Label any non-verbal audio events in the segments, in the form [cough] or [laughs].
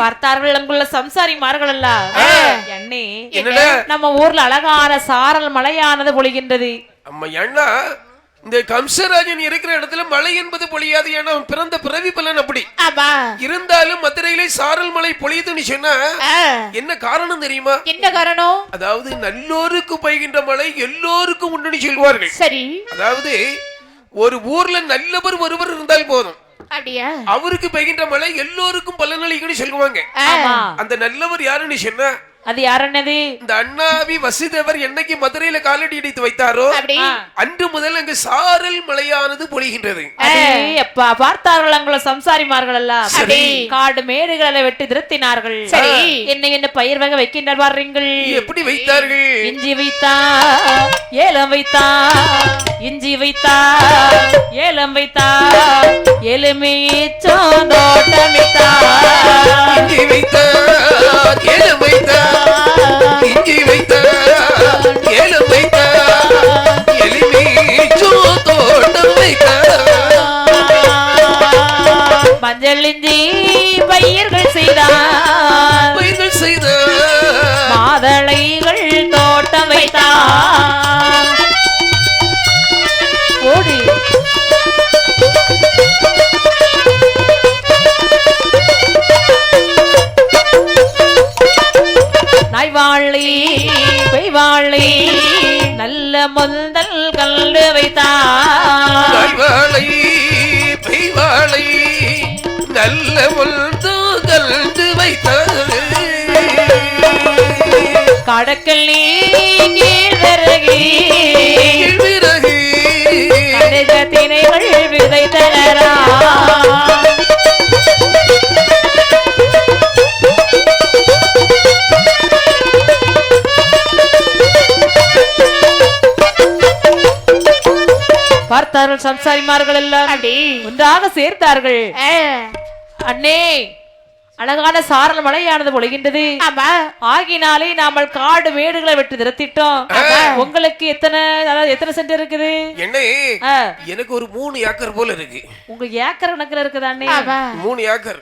பார்த்தார்கள் அங்குள்ள சம்சாரிமார்கள். அண்ணே? நம்ம ஊர்ல அழகான சாரல் மழையானது பொழிகின்றது. அம்மா ஏன்னா இந்த கம்சராஜன் இருக்கிற இடத்துல மழை என்பது பொழியாது ஏன்னா பிறந்த பிறவி பலன் அப்படி. இருந்தாலும் மதுரையிலே சாரல் மழை பொழியுதுன்னு சொன்னா என்ன காரணம் தெரியுமா? என்ன காரணம்? அதாவது நல்லோருக்கு பெய்கின்ற மழை எல்லோருக்கும் உண்டுன்னு சொல்வார்கள். சரி. அதாவது ஒரு ஊர்ல நல்லவர் ஒருவர் இருந்தால் போதும். அப்படியா? அவருக்கு பெய்கின்ற மழை எல்லோருக்கும் பலனளிக்குன்னு சொல்லுவாங்க. அந்த நல்லவர் யாருன்னு சொன்னா அது யாருன்னது இந்த அண்ணாவி வசுதேவர் என்னைக்கு மதுரையில காலடி அடித்து வைத்தாரோ. அன்று முதல் அங்கு சாரல் மழையானது பொழிகின்றது. பார்த்தார்கள் அங்குள்ள சம்சாரிமார்கள் எல்லாம். காடு மேடுகளை வெட்டி திருத்தினார்கள் சரி. என்ன என்ன பயிர் வகை வைக்கின்ற பாருங்கள். எப்படி வைத்தார்கள்? இஞ்சி வைத்தா ஏலம் வைத்தா இஞ்சி வைத்தா ஏலம் வைத்தா எலுமிச்சோ தோட்டமித்தா இஞ்சி வைத்தார் ஏலம் வைத்தார் இஞ்சி வைத்தார் ஏலம் வைத்தார் எலுமிச்சோ தோட்டம் வைத்தார் மஞ்சள் இஞ்சி பயிர்கள் செய்தார். வாழை. நல்ல முந்தல் கல்லு வைத்தார். பார்த்தார்கள் சம்சாரிமார்கள் எல்லாம் ஒன்றாக சேர்த்தார்கள் அண்ணே அழகான சாரல் மழையானது பொழிகின்றது. ஆமா. ஆகினாலே நாமல் காடு மேடுகளை விட்டு நிறுத்திட்டோம். உங்களுக்கு எத்தனை அதாவது எத்தனை சென்ட் இருக்குது? என்ன எனக்கு ஒரு மூணு ஏக்கர் போல இருக்கு. உங்களுக்கு ஏக்கர் கணக்குல இருக்குதா அண்ணே ஆமா. மூணு ஏக்கர்.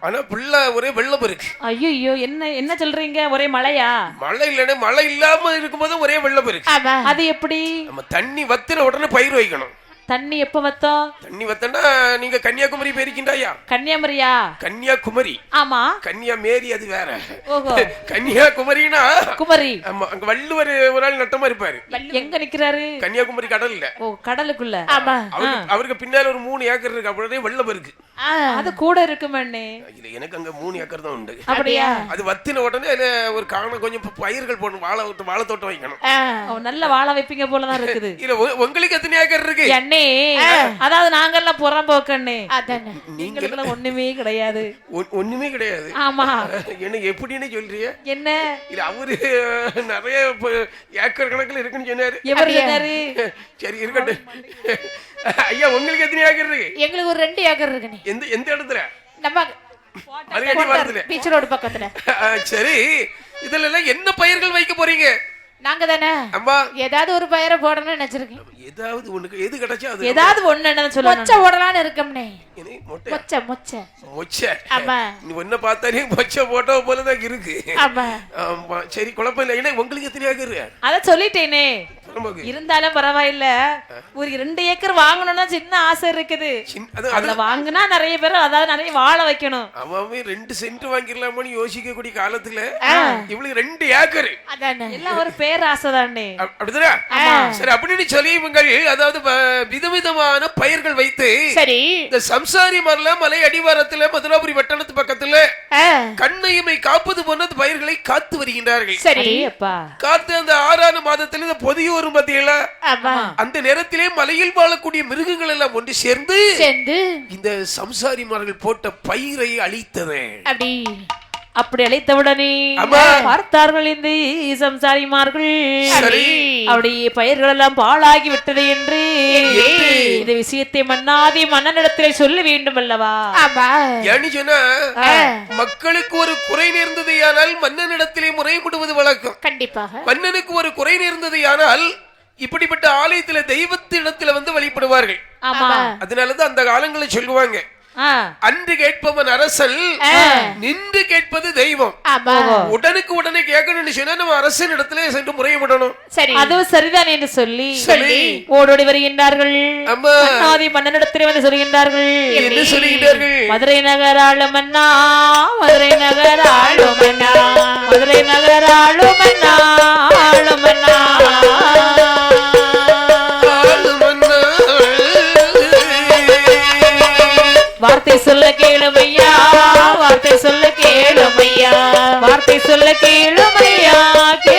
ஆனா பிள்ளை ஒரே வெள்ளம் இருக்கு. ஐயோ என்ன என்ன சொல்றீங்க? ஒரே மழையா? மழை இல்லைன்னா மழை இல்லாம இருக்கும்போது ஒரே வெள்ளம் இருக்கு. அது எப்படி? நம்ம தண்ணி வத்தின உடனே பயிர் வைக்கணும். தண்ணி எப்ப வத்தோம் தண்ணி வத்தனா நீங்க கன்னியாகுமரி போயிருக்கின்றாயா கன்னியாகுமரியா? கன்னியாகுமரி. ஆமா. கன்னியாமேரி அது வேற. ஓஹோ. கன்னியாகுமரினா குமரி. ஆமா அங்க வள்ளுவர் ஒரு ஆள் நட்டமா இருப்பாரு. எங்க நிக்கிறாரு? கன்னியாகுமரி கடல்ல. ஓ கடலுக்குள்ள. ஆமா. அவருக்கு பின்னால ஒரு மூணு ஏக்கர் இருக்கு அப்படியே வெள்ளம் இருக்கு. அது கூட இருக்குமே இல்ல எனக்கு அங்க மூணு ஏக்கர் தான் உண்டு. அப்படியா? அது வத்தின உடனே ஒரு காண கொஞ்சம் பயிர்கள் போடணும் வாழை வாழை தோட்டம் வைக்கணும் நல்ல வாழ வைப்பீங்க போலதான் இருக்குது. இல்ல உங்களுக்கு எத்தனை ஏக்கர் இருக்கு? அண்ணே அதாவது நாங்கெல்லாம் புறம்போக்கு அண்ணே அதானே. நீங்களுக்கெல்லாம் ஒண்ணுமே கிடையாது. ஒண்ணுமே கிடையாது. ஆமா. என்ன எப்படின்னு சொல்றிய? என்ன? இல்ல அவரு நிறைய ஏக்கர் கணக்குல இருக்குன்னு சொன்னாரு. எவர் சொன்னாரு? சரி இருக்கட்டும். ஐயா உங்களுக்கு எத்தனை ஏக்கர் இருக்கு? எங்களுக்கு ஒரு ரெண்டு ஏக்கர் இருக்குண்ணே எந்த எந்த இடத்துல? நம்ம பீச் ரோடு பக்கத்துல. சரி. இதுல எல்லாம் என்ன பயிர்கள் வைக்க போறீங்க? நாங்க தானே அம்மா. ஏதாவது ஒரு பயிரை போடணும்னு நினைச்சிருக்கேன் ஏதாவது உனக்கு எது கிடைச்சா அது ஏதாவது ஒண்ணு என்ன சொல்லணும். மொச்சை போடலான்னு இருக்கோம்னே. மொச்சை மொச்சை. மொச்சை. ஆமா. நீ ஒன்ன பார்த்தாலே மொச்சை போட்டோ போலதான் இருக்கு. ஆமா. ஆமா. சரி குழப்பம் இல்லை. ஏன்னா உங்களுக்கு எத்தனை ஏக்கர் அத சொல்லிட்டேனே. இருந்தாலும் பரவாயில்ல. ஒரு ரெண்டு ஏக்கர் வாங்கணும்னா சின்ன ஆசை இருக்குது. அதுல வாங்குனா நிறைய பேர் அதாவது நிறைய வாழ வைக்கணும். அவன் ரெண்டு சென்ட் வாங்கிடலாமான்னு யோசிக்கக்கூடிய காலத்துல இவளுக்கு ரெண்டு ஏக்கர். அதானே. எல்லாம் ஒரு பேர் ஆசை தானே அப்படிதானே? சரி அப்படின்னு சொல்லி இவங்கள் அதாவது விதவிதமான பயிர்கள் வைத்து சரி. இந்த சம்சாரி மரல மலை அடிவாரத்துல மதுராபுரி வட்டணத்து பக்கத்துல கண்ணையுமை காப்பது போன்ற அந்த பயிர்களை காத்து வருகின்றார்கள். சரி. காத்து அந்த ஆறான மாதத்துல இந்த பொதியூர் மத்தியில ஆமா. அந்த நேரத்திலே மலையில் வாழக்கூடிய மிருகங்கள் எல்லாம் ஒன்று சேர்ந்து இந்த சம்சாரிமார்கள் போட்ட பயிரை அழித்தது அப்படி. அப்படி அழைத்தவுடனே ஆமா. பார்த்தார்கள் இந்த சம்சாரிமார்கள் சரி. அப்படியே பயிர்கள் எல்லாம் பாழாகி விட்டது என்று இந்த விஷயத்தை மன்னாதி மன்னனிடத்திலே சொல்ல வேண்டும் அல்லவா மக்களுக்கு ஒரு குறை நேர்ந்தது ஆனால் மன்னனிடத்திலே முறைப்படுவது வழக்கம். கண்டிப்பாக. மன்னனுக்கு ஒரு குறை நேர்ந்தது ஆனால் இப்படிப்பட்ட ஆலயத்துல தெய்வத்திடத்துல வந்து வழிபடுவார்கள். ஆமா. அதனாலதான் அந்த காலங்களில் சொல்லுவாங்க அன்று கேட்பவன் அரசல் நின்று கேட்பது தெய்வம். உடனுக்கு உடனே கேட்கணும்னு சொன்னா நம்ம அரசன் இடத்துல சென்று முறையிடணும் சரி. அதுவும் சரிதான் என்று சொல்லி. சொல்லி ஓடோடி வருகின்றார்கள். அம்மா. மன்னாதி மன்னனிடத்திலே வந்து சொல்கின்றார்கள். என்ன சொல்லுகிறார்கள் மதுரை நகர் ஆளுமன்னா மதுரை நகர் ஆளுமன்னா மதுரை நகர் ஆளுமன்னா ஆளுமன்னா ஆளு வார்த்தை சொல்ல கேளுமையா வார்த்தை சொல்ல கேளுமையா. வார்த்தை சொல்ல கேளுமையா கே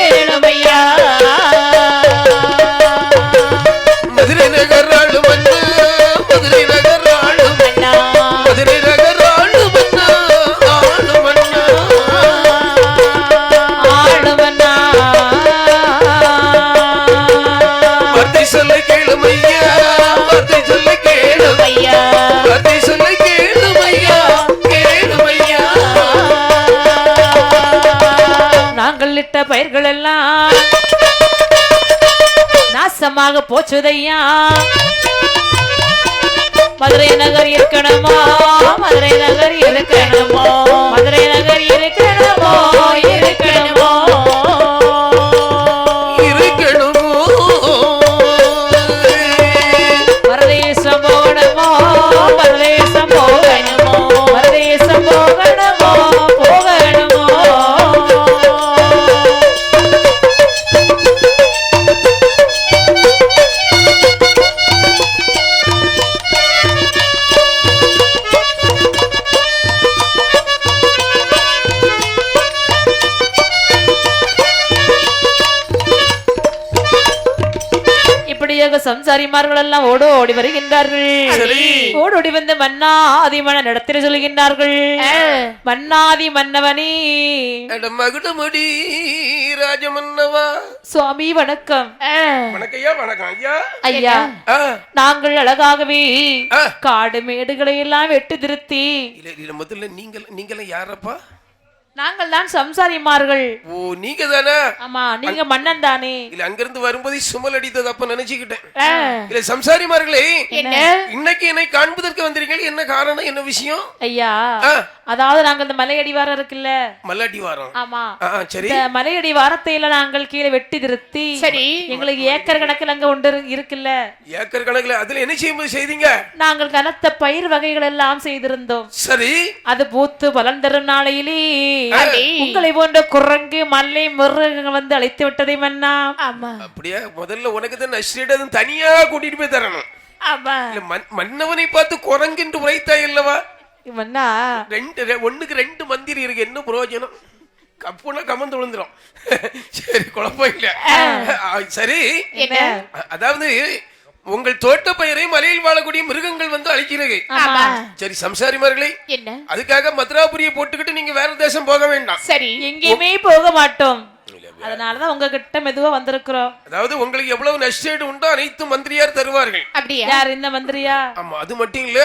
பயிர்கள் எல்லாம் நாசமாக போச்சுதையா? மதுரை நகர் இருக்கணுமோ? மதுரை நகர் இருக்கணுமோ? மதுரை நகர் இருக்கணுமோ? இருக்கணுமோ? சம்சாரிமார்கள் எல்லாம் ஓடு ஓடி வருகின்றார்கள். ஓடோடி வந்து மன்னாதி மன்னன் இடத்திலே சொல்கின்றார்கள். மன்னாதி மன்னவனே. அட மகுடமடி ராஜமன்னவா. சுவாமி வணக்கம். வணக்கம் ஐயா நாங்கள் அழகாகவே. காடு மேடுகளை எல்லாம் வெட்டி திருத்தி முதல்ல நீங்கள் நீங்களும் யாரப்பா? நாங்கள் தான் சம்சாரிமார்கள். ஓ நீங்க தானே ஆமா நீங்க மன்னன் தானே இல்ல அங்கிருந்து வரும்போது சுமல் அடித்தது அப்ப நினைச்சுக்கிட்டேன். இல்ல சம்சாரிமார்களே என்ன? இன்னைக்கு என்னை காண்பதற்கு வந்திருக்கீங்க என்ன காரணம்? என்ன விஷயம்? ஐயா அதாவது நாங்கள் இந்த மலையடிவாரம் இருக்குல்ல? மல்லாட்டி வாரம் ஆமா சரி. இந்த மலையடி வாரத்தையில நாங்கள் கீழே வெட்டி திருத்தி சரி. எங்களுக்கு ஏக்கர் கணக்கில் அங்க ஒன்று இரு- இருக்குல்ல? ஏக்கர் கணக்குல அதுல என்ன செய்யும்போது செய்தீங்க? நாங்கள் கனத்த பயிர் வகைகள் எல்லாம் செய்திருந்தோம். சரி. அது பூத்து பலன் தரும் நாளையிலே. உங்களை போன்ற குரங்கு மல்லை மிருகங்கள் வந்து அழைத்து விட்டதை மன்னா. ஆமா. அப்படியா? முதல்ல உனக்கு தான் நஷ்டம் தனியா கூட்டிட்டு போய் தரணும். ஆமா. மன்னவனை பார்த்து குரங்கென்று உரைத்தாய் அல்லவா மன்னா. ரெண்டு ஒண்ணுக்கு ரெண்டு மந்திரி இருக்கு. என்ன பிரயோஜனம்? கப்புனா கமந்து விழுந்துரும். [laughs] சரி குழப்பம் இல்ல. சரி. அதாவது உங்கள் தோட்ட பயிரை மலையில் வாழக்கூடிய மிருகங்கள் வந்து அழிக்கிறது. சரி சம்சாரிமார்களே என்ன? அதுக்காக மதுராபுரியை போட்டுக்கிட்டு நீங்க வேற தேசம் போக வேண்டாம். சரி. எங்கேயுமே போக மாட்டோம். அதனாலதான் உங்ககிட்ட மெதுவா வந்திருக்கிறோம். அதாவது உங்களுக்கு எவ்வளவு நஷ்டேடு உண்டோ அனைத்து மந்திரியார் தருவார்கள். அப்படியா? யார் இந்த மந்திரியா? ஆமா அது மட்டும் இல்ல.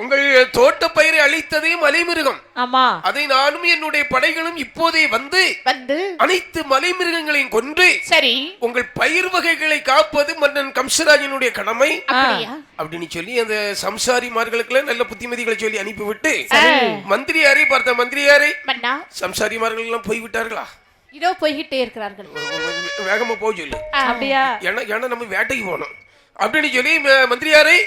உங்கள் தோட்ட பயிரை அழித்ததே மலைமிருகம் ஆமா. அதை நானும் என்னுடைய படைகளும் இப்போதே வந்து வந்து அனைத்து மலைமிருகங்களையும் கொன்று சரி. உங்கள் பயிர் வகைகளை காப்பது மன்னன் கம்சராஜனுடைய கடமை. அப்படின்னு சொல்லி அந்த சம்சாரிமார்களுக்கு நல்ல புத்திமதிகளை சொல்லி அனுப்பிவிட்டு மந்திரியாரை பார்த்த மந்திரியாரை சம்சாரிமார்கள் எல்லாம் போய்விட்டார்களா? இதோ போய்கிட்டே இருக்கிறார்கள். வேகமா போக சொல்லு. அப்படியா? ஏன்னா ஏன்னா நம்ம வேட்டைக்கு போகணும். அப்படின்னு சொல்லி மந்திரியாரை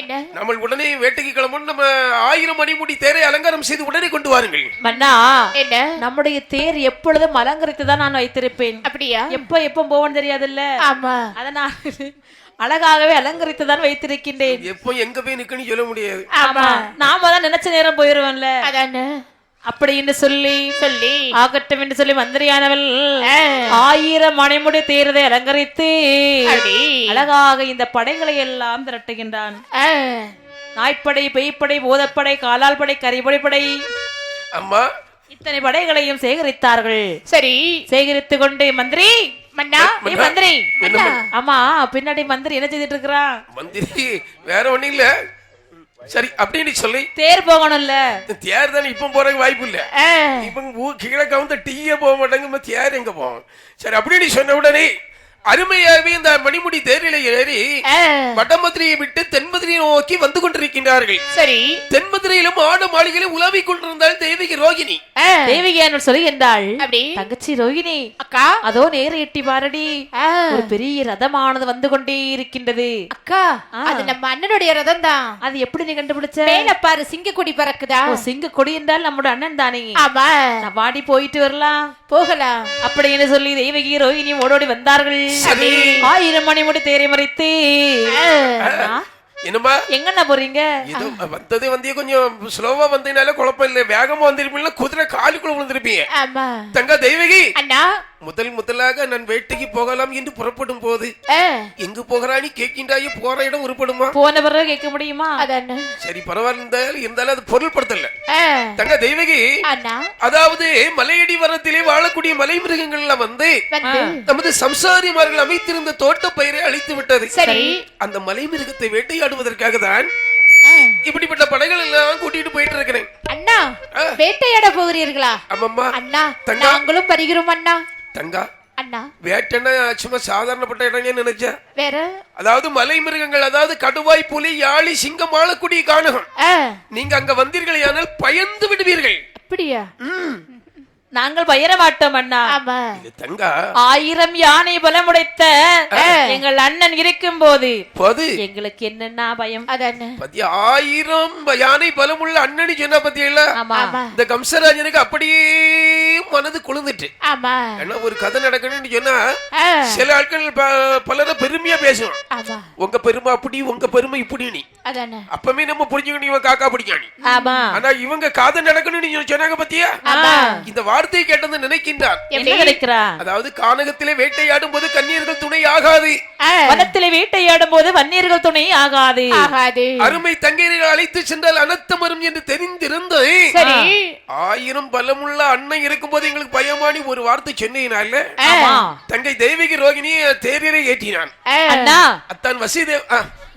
என்ன? நம்ம உடனே வேட்டைக்கு கிளம்பணும் நம்ம ஆயிரம் மணிமுடி தேரை அலங்காரம் செய்து உடனே கொண்டு வாருங்கள். மன்னா என்ன? நம்முடைய தேர் எப்பொழுதும் அலங்கரித்து தான் நான் வைத்திருப்பேன். அப்படியா? எப்ப எப்ப போவோன்னு தெரியாதுல்ல? ஆமா. அதனால் அழகாகவே அலங்கரித்து தான் வைத்திருக்கின்றேன். எப்போ எங்க போய் நிக்கன்னு சொல்ல முடியாது. ஆமா. நாம தான் நினைச்ச நேரம் போயிருவோம்ல. அதானே? அப்படின்னு சொல்லி சொல்லி. ஆகட்டும் என்று சொல்லி மந்திரியானவள். ஆயிரம் மணிமுடி தேர்தை அலங்கரித்து அழகாக இந்த படைகளை எல்லாம் திரட்டுகின்றான். நாய்ப்படை பெய்ப்படை பூதப்படை காலால் படை கரிபடை படை அம்மா. இத்தனை படைகளையும் சேகரித்தார்கள். சரி. சேகரித்து கொண்டு மந்திரி! மன்னா ஏ மந்திரி. ஆமா பின்னாடி மந்திரி என்ன செய்துட்டு இருக்கிறான்? மந்திரி வேற ஒண்ணும் இல்ல. சரி அப்படின்னு சொல்லி தேர் போகணும்ல. தேர் தானே இப்ப போறதுக்கு வாய்ப்பு இல்ல. இப்ப கீழே கவுந்த டீயே போக மாட்டாங்க தேர் எங்க போவோம்? சரி அப்படின்னு சொன்ன உடனே அருமையாகவே இந்த மணிமுடி தேரில ஏறி வடமதுரையை விட்டு தென்மதுரையை நோக்கி வந்து கொண்டிருக்கின்றார்கள். சரி. தென்மதுரையிலும் ஆடு மாளிகையிலும் உலாவிக் கொண்டிருந்தால் தேவிக்கு ரோகிணி. ஆ, தேவிகான்னு சொல்லுகின்றாள்? அப்படி. தங்கச்சி ரோகிணி. அக்கா. அதோ நேர எட்டி பாரடி. ஒரு பெரிய ரதமானது வந்து கொண்டே இருக்கின்றது. அக்கா. அது நம்ம அண்ணனுடைய ரதம் தான் அது எப்படி நீ கண்டுபிடிச்ச? மேல பாரு சிங்கக்கொடி பறக்குதா? ஓ, சிங்க கொடி என்றால் நம்மோட அண்ணன் தானே. ஆமா. நான் வாடி போயிட்டு வரலாம். போகலாம். அப்படின்னு சொல்லி தெய்வகி ரோஹிணி ஓடோடி வந்தார்கள். ஆயிரம் மணி முடி தேரை மறைத்து. அண்ணா, என்னம்மா? எங்கண்ணா போறீங்க? இது வந்ததே வந்து கொஞ்சம் ஸ்லோவா வந்ததுனால குழப்பம் இல்லை. வேகமா வந்திருப்பீங்க குதிரை காலுக்குள்ள விழுந்திருப்பீங்க. ஆமா. தங்க தெய்வகி. அண்ணா முதல் முதலாக நான் வேட்டைக்கு போகலாம் என்று புறப்படும் போது எங்கு போகிறானி கேட்கின்றாயே? போற இடம் உருப்படுமா? போன பிறகு கேட்க முடியுமா? சரி பரவாயில்ல. இருந்தாலும் இருந்தாலும் அது பொருள்படுத்தல தங்க தெய்வகி அண்ணா. அதாவது மலையடி வரத்திலே வாழக்கூடிய மலை மிருகங்கள்லாம் வந்து. வந்து நமது சம்சாரிமார்கள் அமைத்திருந்த தோட்ட பயிரை அழித்து விட்டது. சரி. அந்த மலை மிருகத்தை வேட்டையாடுவதற்காக தான் இப்படிப்பட்ட படைகள் எல்லாம் கூட்டிட்டு போயிட்டு இருக்கிறேன். அண்ணா. வேட்டையாட போகிறீர்களா? ஆமாம்மா. அண்ணா. நாங்களும் வருகிறோம் அண்ணா. தங்கா அண்ணா. வேட்டைன்னா சும்மா சாதாரணப்பட்ட இடம் நினைச்சேன் வேற? அதாவது மலை மிருகங்கள் அதாவது கடுவாய் புலி யாழி சிங்கம் ஆளக்கூடிய காணகம் நீங்க அங்க வந்தீர்கள் ஆனால் பயந்து விடுவீர்கள். அப்படியா? ம். நாங்கள் பயர மாட்டோம் அண்ணா தங்கா. ஆயிரம் யானை பலமுடைத்த எங்கள் அண்ணன் இருக்கும் போது. பது எங்களுக்கு என்னன்னா பயம்? ஆயிரம் யானை பலமுள்ள அண்ணனி சொன்னா பத்தியா இந்த கம்சராஜனுக்கு அப்படியே மனது குளிர்ந்துட்டு. ஆமா. ஏன்னா ஒரு கதை நடக்கணும்னு சொன்னா சில ஆட்கள் ப- பலரை பெருமையா பேசுவான். ஆமா. உங்க பெருமை அப்படி உங்க பெருமை இப்படி நீ. அதானே? அப்பவே நம்ம புரிஞ்சுக்கணும் இவன் காக்கா பிடிக்காணி ஆமா. ஆனா இவங்க காதை நடக்கணும்னு சொல்லி சொன்னாங்க பத்தியா? ஆமா. இந்த வார்த்தையை கேட்டது நினைக்கின்றார் அதாவது கானகத்திலே வேட்டையாடும் போது கண்ணீர்கள் துணை ஆகாது. வனத்திலே வேட்டையாடும் போது வன்னியர்கள் துணை ஆகாது. ஆகாது. அருமை தங்கையர்கள் அழைத்து சென்றால் அனர்த்தம் வரும் என்று தெரிந்திருந்து சரி. ஆயிரம் பலமுள்ள அண்ணன் இருக்கும்போது எங்களுக்கு பயமானி ஒரு வார்த்தை சொன்னீங்கனால ஆமா. தங்கை தெய்வீக ரோகிணி தேரியரை ஏற்றினான். அத்தான் வசிதேவ்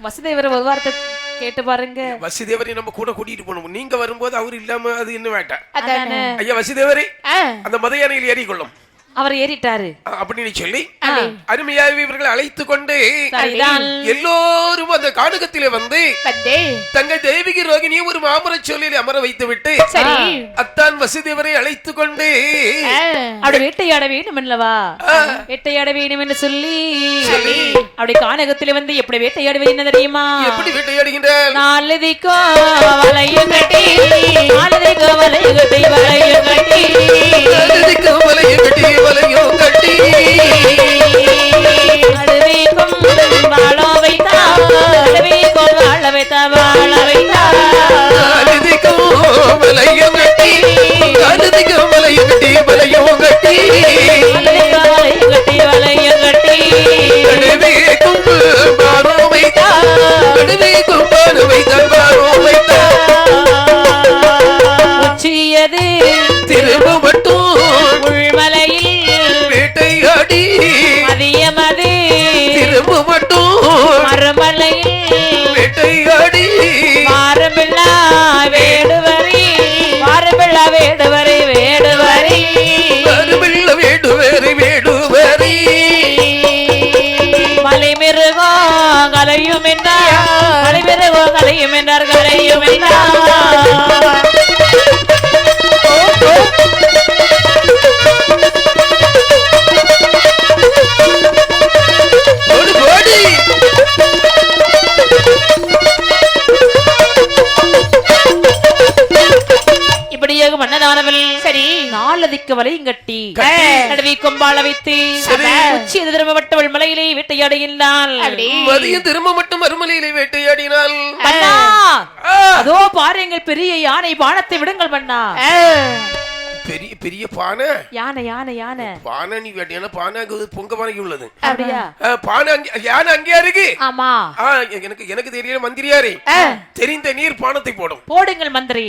வசுதேவர் ஒரு வார்த்தை கேட்டு பாருங்க. வசிதேவரை நம்ம கூட கூட்டிட்டு போனோம் நீங்க வரும்போது அவர் இல்லாம அது என்ன வேண்டாம். ஐயா வசிதேவரை அந்த மத யானையில் ஏறிக்கொள்ளும். அவர் ஏறிட்டாரு. அப்படின்னு சொல்லி அருமையாக இவர்கள் அழைத்து கொண்டு எல்லோரும் அந்த கானகத்திலே வந்து தங்கள் தெய்வீக ரோகிணியை ஒரு மாமரச் சொல்லில் அமர வைத்து விட்டு அத்தான் வசுதேவரை அழைத்து கொண்டு அப்படி வேட்டையாட வேண்டும் அல்லவா? வேட்டையாட வேண்டும் என்று சொல்லி. அப்படி கானகத்திலே வந்து எப்படி வேட்டையாடுவது என்ன தெரியுமா? எப்படி வேட்டையாடுகின்றார் நாலதிக்கோ வலையும் கட்டி நாலதிக்கோ வலையும் கட்டி வலையும் கட்டி அழுதிக்கு வலையும் கட்டி. வலையும் கட்டி. வலையும் கட்டி அழுதிக்கு வலையும் கட்டி வலையும் கட்டி. வலையும் கட்டி நடுவே கும்பு பாரோ வைத்தா நடுவே கும்பானு வைத்த பாரோ கரையும் என்றார் கரையும் இப்படியாக மன்னதானவள் சரி நாலதிக்கு வலையும் கட்டி. நடுவி கொம்பாள வைத்து. உச்சி திரும்பப்பட்டவள் மலையிலே வேட்டையாடுகின்றாள் அப்படி. மதியம் திரும்ப மட்டும் அருமலையிலே வேட்டையாடினால் அதோ பாருங்கள் பெரிய யானை பானத்தை விடுங்கள் மன்னா. ஆ, பெரிய பெரிய பானை. யானை யானை யானை. பானை நீ வேட்டையான பானை அங்க பொங்க பானைக்கு உள்ளது. அப்படியா? பானை அங்கே யானை அங்கேயா இருக்கு ஆமா. ஆ, எனக்கு எனக்கு தெரியல மந்திரியாரே. தெரிந்த நீர் பானத்தை போடும். போடுங்கள் மந்திரி.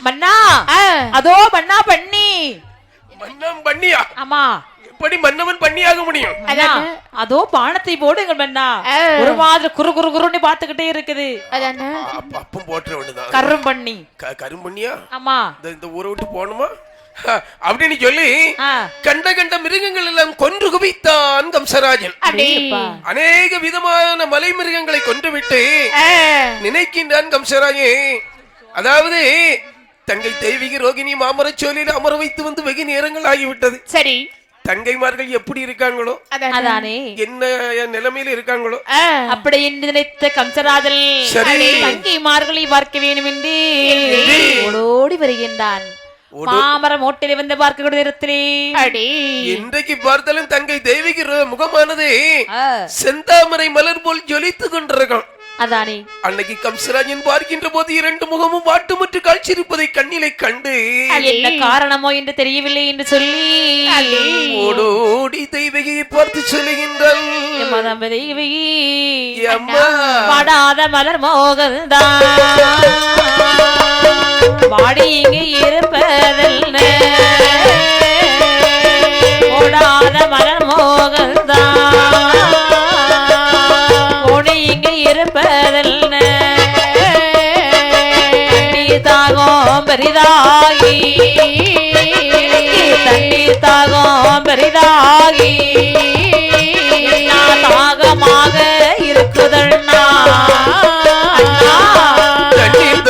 மன்னா? ஆ, அதோ மன்னா பண்ணி. மன்னம் பண்ணியா? ஆமா. எப்படி மன்னவன் பண்ணியாக முடியும்? அதோ பானத்தை போடுங்கள் மன்னா. ஒரு மாதிரி குறு குறு குருன்னு பாத்துக்கிட்டே இருக்குது. அதானே அப்ப அப்பம் போட்டுற வேண்டியதான் கரும் பண்ணி. க- கரும்பண்ணியா ஆமா. இந்த ஊரை விட்டு போகணுமா? அப்படின்னு சொல்லி. கண்ட கண்ட மிருகங்கள் எல்லாம் கொன்று குவித்தான் கம்சராஜன். அநேக விதமான மலை மிருகங்களை கொன்றுவிட்டு ஆ, நினைக்கின்றான் கம்சராஜன் அதாவது தங்கை தெய்வீக ரோகிணி மாமரச் சோலையில் அமர வைத்து வந்து வெகு நேரங்கள் ஆகிவிட்டது. சரி. தங்கைமார்கள் எப்படி இருக்காங்களோ? அதான். என்ன நிலைமையில இருக்காங்களோ? அப்படி என்று நினைத்த கம்சராஜன் சரி. தங்கைமார்களை பார்க்க வேண்டும் என்று ஓடோடி வருகின்றான். மாமரம் ஓட்டிலே வந்து பார்க்க நேரத்திலே. அடி. இன்றைக்கு பார்த்தாலும் தங்கை தெய்வீக முகமானது. செந்தாமரை மலர் போல் ஜொலித்துக் கொண்டிருக்கும் அதானே. அன்னைக்கு கம்சராஜன் பார்க்கின்ற போது இரண்டு முகமும் வாட்டுமுற்று காட்சியிருப்பதை கண்ணிலை கண்டு என்ன காரணமோ என்று தெரியவில்லை என்று சொல்லி ஓடோடி தெய்வகியை பார்த்து சொல்லுகின்றாள். வாடாத மலர் மோகல்தான் வாடி இங்கு இருப்பதல்ல இருப்பதல்ல தண்ணீர் தாகம் பெரிதாகி தண்ணீர் தாகம் பெரிதாகி நான் தாகமாக இருக்குதண்ணா. அண்ணா. தண்ணீர்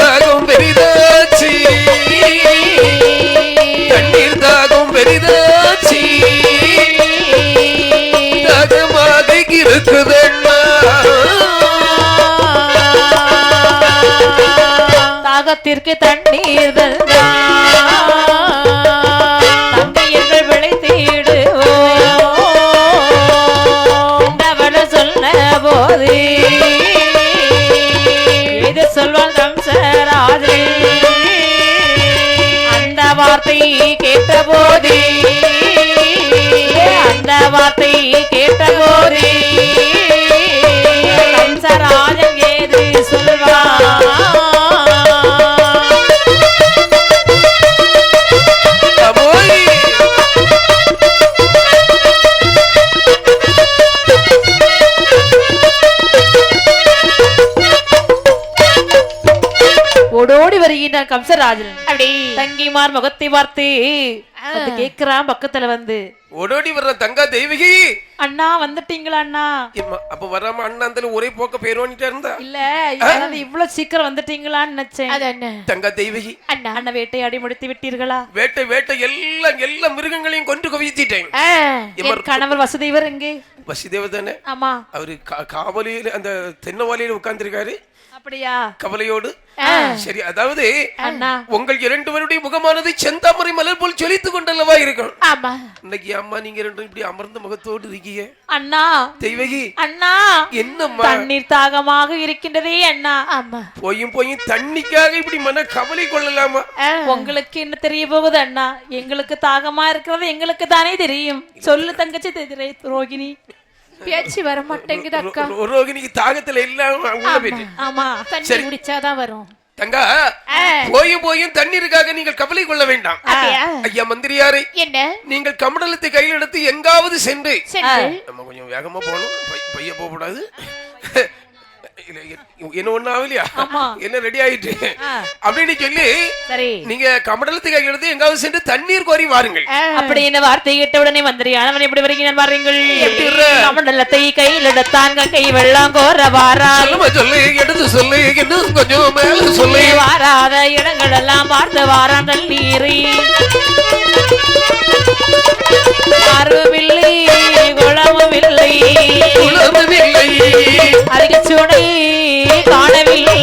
தாகம் தண்ணீர் தாகம் பெரிதாச்சி தாகமாக இருக்குதண்ணா தாகத்திற்கு சொன்ன போது. இது சொல்வான் கம்சராஜே அந்த வார்த்தை கேட்ட போதே. அந்த வார்த்தை கேட்ட போதே. கம்சராஜன். அப்படி தங்கிமார் முகத்தை பார்த்து வந்து கேக்குறான் பக்கத்துல வந்து. ஓடோடி வர்ற தங்கா தெய்வகி. அண்ணா வந்துட்டீங்களா அண்ணா? அப்ப வராம அண்ணா அந்த ஒரே போக்க பேரோனிட்டா இருந்தா? இல்ல இவ்வளவு சீக்கிரம் வந்துட்டீங்களான்னு நினைச்சேன். அது என்ன தங்கா தெய்வகி. அண்ணா. அண்ணா வேட்டையாடி முடித்து விட்டீர்களா? வேட்டை வேட்டை எல்லாம் எல்லா மிருகங்களையும் கொண்டு குவித்திட்டேன் ஆ, என் கணவர் வசுதேவர் எங்கே வசிதேவ தானே? ஆமா. அவரு கா- காவலியில அந்த தென்னவாலியில உட்கார்ந்திருக்காரு. அப்படியா? கவலையோடு? சரி அதாவது உங்கள் இரண்டு பேருடைய முகமானது செந்தாமரை மலர் போல் சொலித்துக் கொண்டல்லவா இருக்கும். ஆமா. இன்னைக்கு அம்மா நீங்க ரெண்டும் இப்படி அமர்ந்த முகத்தோடு இருக்கீங்க. அண்ணா. தெய்வகி. அண்ணா. என்னம்மா? தண்ணீர் தாகமாக இருக்கின்றதே அண்ணா. ஆமா. போயும் போயும் தண்ணிக்காக இப்படி மன கவலை கொள்ளலாமா? உங்களுக்கு என்ன தெரிய போகுது அண்ணா? எங்களுக்கு தாகமா இருக்கிறது எங்களுக்கு தானே தெரியும். சொல்லு தங்கச்சி ரோகிணி. பேச்சு வர மாட்டேங்குது அக்கா. ரோ- ரோ- ரோகிணிக்கு தாகத்துல இல்லாம உள்ள போயிட்டு. ஆமா. தண்ணி குடிச்சாதான் வரும். தங்கா போயும் போயும் தண்ணீருக்காக நீங்கள் கவலை கொள்ள வேண்டாம்? ஐயா மந்திரியாரை என்ன? நீங்கள் கமண்டலத்தை கையில் எடுத்து எங்காவது சென்று. சென்று. நம்ம கொஞ்சம் வேகமா போகணும். பைய போக கூடாது என்ன ஒண்ணு ஆகலையா? ஆமா. என்ன ரெடி ஆயிட்டு. அப்படின்னு சொல்லி சரி. நீங்க கமண்டலத்தை கையில் எடுத்து எங்காவது சென்று தண்ணீர் கோரி வாருங்கள். அப்படி என்ன வார்த்தை கேட்ட உடனே மந்திரி ஆனவன் எப்படி வருகிறான் பாருங்கள் வர்ற? கமண்டலத்தை கையில் எடுத்தான் கை வெள்ளம் கோர சொல்லுமா சொல்லு எடுத்து சொல்லு இன்னும் கொஞ்சம் மேல சொல்லு. வாராத இடங்கள் எல்லாம் பார்த்து வாரான் தண்ணீரை. அருவில்லை குளமும் இல்லை. அதிக அருகிச்சுனை காணவில்லை.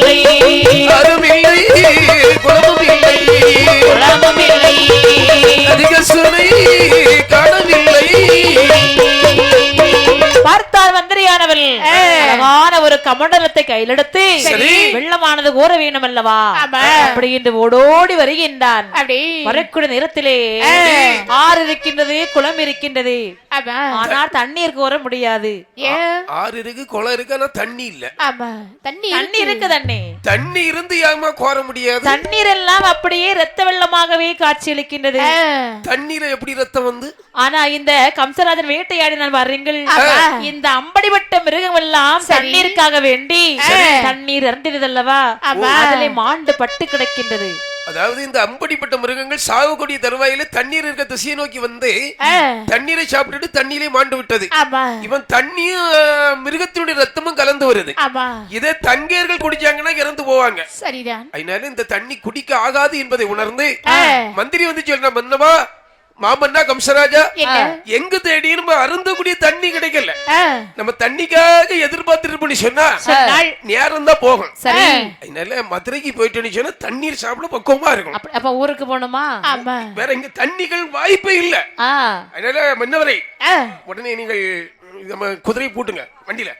கமண்டலத்தை கையிலெடுத்து. வெள்ளமானது கோர வேணும் அல்லவா. அப்படி என்று ஓடோடி வருகின்றான். வரக்கூடிய நிறத்திலே ஆறு இருக்கின்றது குளம் இருக்கின்றது. ஆமா. ஆனால் தண்ணீர் கோர முடியாது. ஆறு இருக்கு குளம் இருக்கு ஆனா தண்ணி இல்ல. ஆமா. தண்ணி தண்ணி இருக்கு தண்ணி. தண்ணி இருந்து ஏமா கோர முடியாது? தண்ணீர் எல்லாம் அப்படியே ரத்த வெள்ளமாகவே காட்சியளிக்கின்றது. தண்ணீர எப்படி ரத்தம் வந்து? ஆனா இந்த கம்சராஜன் வேட்டையாடினால் வர்றீங்கள் ஆமா. இந்த அம்படிப்பட்ட மிருகம் எல்லாம் தண்ணீருக்காக வேண்டி தண்ணீர் இறந்திருதல்லவா. அதிலே மாண்டு பட்டு கிடக்கின்றது. அதாவது இந்த அம்படிப்பட்ட மிருகங்கள் சாகக்கூடிய தருவாயில தண்ணீர் இருக்க திசையை நோக்கி வந்து தண்ணீரை சாப்பிட்டுட்டு தண்ணியிலே மாண்டு விட்டது. ஆமா. இவன் தண்ணியும் மிருகத்தினுடைய ரத்தமும் கலந்து வருது. ஆமா. இதே தங்கேர்கள் குடிச்சாங்கன்னா இறந்து போவாங்க. சரிதான். அதனால இந்த தண்ணி குடிக்க ஆகாது என்பதை உணர்ந்து. மந்திரி வந்து சொல்ற மன்னவா மாமன்னா கம்சராஜா? எங்க தேடி நம்ம அருந்தக்கூடிய தண்ணி கிடைக்கல. நம்ம தண்ணிக்காக எதிர்பார்த்துட்டு பண்ணி சொன்னா. நேரம் தான் போகும். அதனால மதுரைக்கு போயிட்டோன்னு சொன்னா தண்ணீர் சாப்பிட பக்குவமா இருக்கும். அப்ப- ஊருக்கு ஆமா. வேற இங்க தண்ணிகள் வாய்ப்பே இல்ல. அதனால மன்னவரை உடனே நீங்கள் நம்ம குதிரை பூட்டுங்க வண்டியில.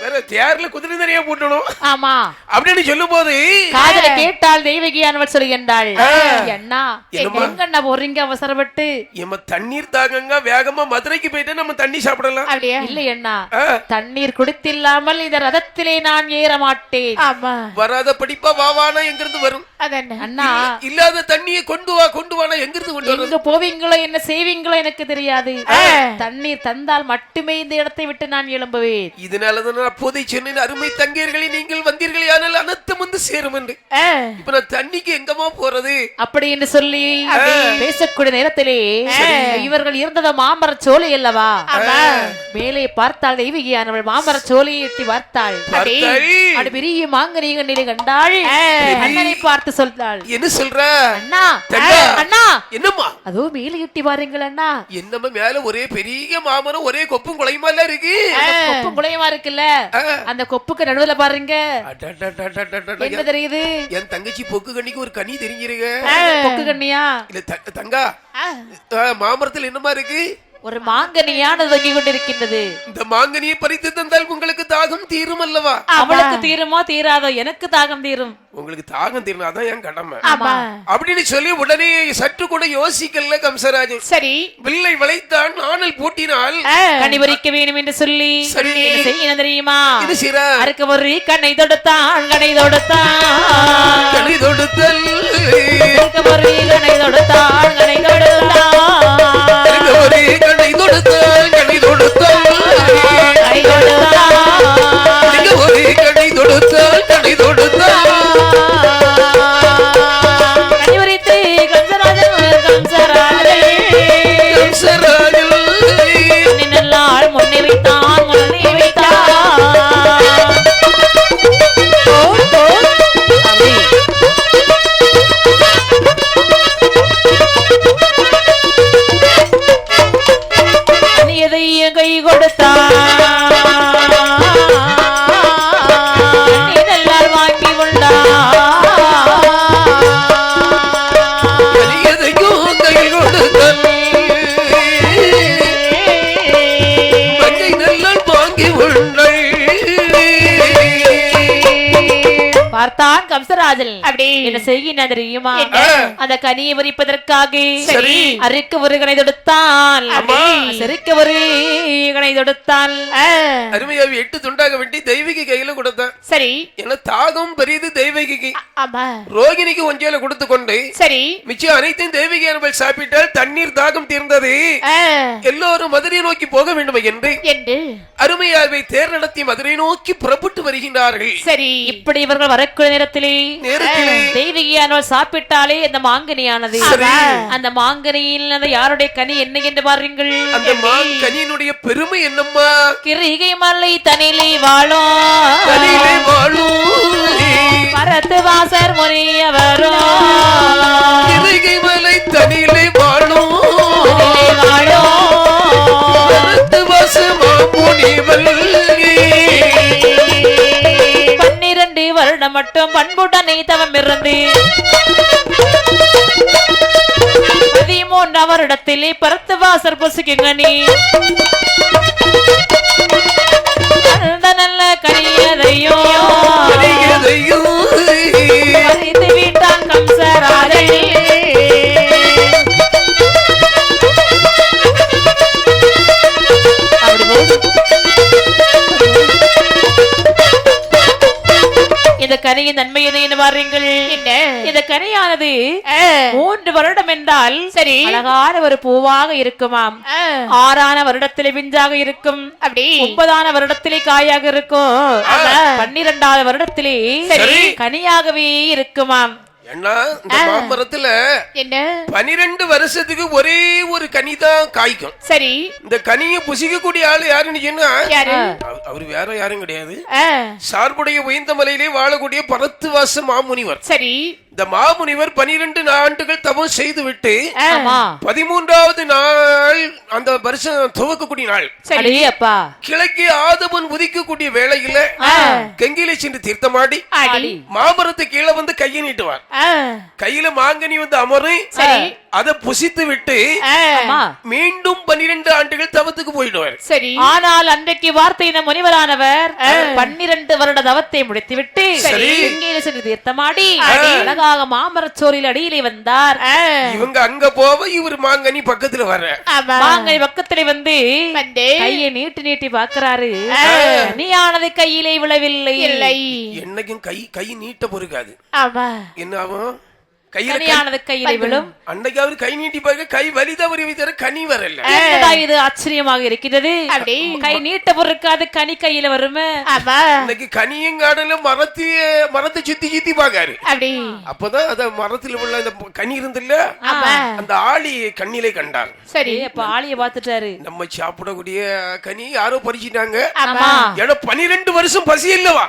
வேற தேர்ல குதிரை நிறைய பூட்டணும். ஆமா. அப்படின்னு சொல்லும் போது காதல கேட்டால் தெய்வகியானவர் சொல்கின்றாள் அண்ணா என்னம்மா? எங்கண்ணா போறீங்க அவசரப்பட்டு? நம்ம தண்ணீர் தாகங்க வேகமா மதுரைக்கு போயிட்டு நம்ம தண்ணி சாப்பிடலாம். அப்படியா? இல்லை தண்ணீர் குடித்தில்லாமல் இந்த ரதத்திலே நான் ஏற மாட்டேன். ஆமா. வராத படிப்பா வாவானா எங்கிருந்து வரும்? அதென்ன? அண்ணா. இல்லாத தண்ணியை கொண்டு வா கொண்டு வானா எங்கிருந்து கொண்டு வரும்? எங்க போவீங்களோ என்ன செய்வீங்களோ எனக்கு தெரியாது. தண்ணீர் தந்தால் மட்டுமே இந்த இடத்தை விட்டு நான் எழும்புவேன். இதனாலதான் அப்போதை சொன்னேன் அருமை தங்கீர்களை நீங்கள் வந்தீர்கள் ஆனால் அனத்தம் வந்து சேரும் என்று. இப்ப நான் தண்ணிக்கு எங்கம்மா போறது? அப்படி என்று சொல்லி பேசக்கூடிய நேரத்திலே இவர்கள் இருந்தது மாமர சோலை அல்லவா? மேலே பார்த்தாள் தெய்வகியானவள் மாமர சோலையை எட்டி பார்த்தாள். அது பெரிய மாங்கனிக நிலை கண்டாள். அண்ணனை பார்த்து சொல்றாள். என்ன சொல்ற? அண்ணா. அண்ணா. என்னம்மா? அதோ மேலே எட்டி பாருங்கள் அண்ணா. என்னம்மா மேல ஒரே பெரிய மாமரம் ஒரே கொப்பும் குலையுமா இருக்கு? கொப்பும் குளையமா இருக்குல்ல. அந்த கொப்புக்கு நடுவுல பாருங்க. என்ன தெரியுது என் தங்கச்சி பொக்கு கண்ணிக்கு ஒரு கனி தெரிஞ்சிருங்க கொக்கு கண்ணியா இல்ல தங்கா மாமரத்தில் என்னமா இருக்கு ஒரு மாங்கனியான தொங்கி கொண்டிருக்கின்றது இந்த மாங்கனியை பறித்து தந்தால் உங்களுக்கு தாகம் தீரும் அல்லவா அவளுக்கு தீருமோ தீராதோ எனக்கு தாகம் தீரும் உங்களுக்கு தாகம் தீரும் அதான் என் கடமை. அப்படின்னு சொல்லி உடனே சற்று கூட யோசிக்கல கம்சராஜன் சரி. வில்லை வளைத்தான் நாணல் பூட்டினால். ஆ, கனி பறிக்க வேண்டும் என்று சொல்லி சரி. என்ன தெரியுமா? இது சிறா. அறுக்க ஒரு கண்ணை தொடுத்தான் கண்ணை தொடுத்தான். கனி தொடுத்தல். அறுக்க ஒரு கண்ணை தொடுத்தான் கண்ணை தொடுத்தான். கனை தொடுத்தால் கனை தொடுத்தால். கண்ணை தொடுத்தான். தொடுத்தால் கனை தொடுத்தால் tá கம்சராஜன் அப்படி. என்ன செய்கின்ற தெரியுமா? அந்த கனியை பறிப்பதற்காக சரி. அறுக்க ஒரு கனை தொடுத்தான். ஆமா. செருக்க ஒரு கனை தொடுத்தான். அருமையாவி எட்டு துண்டாக வெட்டி தெய்வகி கையில கொடுத்தேன். சரி. ஏன்னா தாகம் பெரியது தெய்வகிக்கு. ஆமா. ரோகிணிக்கு ஒஞ்சையில கொடுத்து கொண்டு சரி. மிச்சம் அனைத்தையும் தெய்வகி சாப்பிட்டால் தண்ணீர் தாகம் தீர்ந்தது. எல்லோரும் மதுரை நோக்கி போக வேண்டும் என்று. என்று. அருமையாவை தேர் நடத்தி மதுரை நோக்கி புறப்பட்டு வருகின்றார்கள். சரி. இப்படி இவர்கள் வரக்கூடிய நேரத்திலே நேரத்திலே தெய்வகியானவர் சாப்பிட்டாலே அந்த மாங்கனியானது. அந்த மாங்கனியில் யாருடைய கனி என்ன என்று பாருங்கள். அந்த மாங்கனியினுடைய பெருமை என்னம்மா? கிரிகை மலை தனிலை வாழும். கனியிலே வாழும். மரத்து வாசர் முறையவரோ இருகை மலை தனிலை வாழும். மரத்து வாசமா முனிவல் பன்னிரண்டு மட்டும் பண்புடனே தவம் இருந்து பதிமூன்றாம் வருடத்திலே பரத்து வாசர் பொசுக்குங்க நீ. கனியின் நன்மை என்ன? பாருங்கள் இந்த கனியானது ஆ, மூன்று வருடம் என்றால் சரி. அழகான ஒரு பூவாக இருக்குமாம். ஆறான வருடத்திலே பிஞ்சாக இருக்கும். அப்படி. முப்பதான வருடத்திலே காயாக இருக்கும். பன்னிரெண்டாவது வருடத்திலே. கனியாகவே இருக்குமாம். அண்ணா இந்த மாமரத்துல என்ன? பனிரெண்டு வருஷத்துக்கு ஒரே ஒரு கனி தான் காய்க்கும். சரி. இந்த கனியை புசிக்கக்கூடிய ஆளு யாருன்னு சொன்னா அவரு வேற யாரும் கிடையாது. சார்புடைய உயர்ந்த மலையிலே வாழக்கூடிய பரத்துவாச மாமுனிவர். சரி. இந்த மாமுனிவர் பனிரெண்டு ஆண்டுகள் தவம் செய்துவிட்டு ஆ, ஆமா. பதிமூன்றாவது நாள் அந்த வருஷம் துவக்கக்கூடிய நாள் கிழக்கே ஆதவன் உதிக்கக்கூடிய வேளையில கங்கையில சென்று தீர்த்தமாடி அடி மாமரத்து கீழே வந்து கையை நீட்டுவார். கையில மாங்கனி வந்து அமரு சரி. அதை புசித்து விட்டு மீண்டும் பன்னிரண்டு ஆண்டுகள் தவத்துக்கு போயிடுவார். சரி. ஆனால் அன்றைக்கு வார்த்தையின முனிவரானவர்? பன்னிரண்டு வருட தவத்தை முடித்துவிட்டு சரி. எங்கே சென்று தீர்த்தமாடி அழகாக மாமரச்சோரில் அடியிலே வந்தார். இவங்க அங்க போவ இவர் மாங்கனி பக்கத்துல ஆமா. மாங்கனி பக்கத்திலே வந்து கையை நீட்டி நீட்டி பாக்குறாரு நீயானது கையிலே விழவில்லை. இல்லை. என்னைக்கும் கை கை நீட்ட பொறுக்காது. ஆமா. என்ன ஆகும்? கையில கை- கனியானது கையிலே விழும் அன்னைக்கு அவர் கை நீட்டி பாருங்க கை வலிதவறி வைத்தாரு கனி வரல. இது ஆச்சரியமாக இருக்கிறது? அப்படி. கை நீட்ட பொருட்காது கனி கையில வருமே. ஆமா. இன்னைக்கு கனியும் காடல மரத்தி மரத்தை சுத்தி சுத்தி பாக்காரு அப்படி. அப்பதான் அத மரத்துல உள்ள அந்த கனி இருந்தில்ல? ஆமா. அந்த ஆளி கண்ணிலே கண்டார். சரி. அப்ப ஆளிய பாத்துட்டாரு நம்ம சாப்பிடக்கூடிய கனி யாரோ பறிச்சிட்டாங்க. ஆமா. ஏன்னா பனிரெண்டு வருஷம் பசி இல்லவா?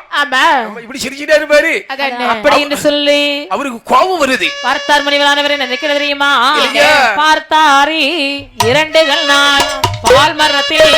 இப்படி சிரிச்சிட்டாரு பாரு அதான். அப்படி என்று சொல்லி. அவருக்கு கோபம் வருது. பார்த்தார் மணிவரானவரை நினைக்கிறது தெரியுமா? பார்த்தாரி இரண்டுகள் நான் பால் மரத்தில்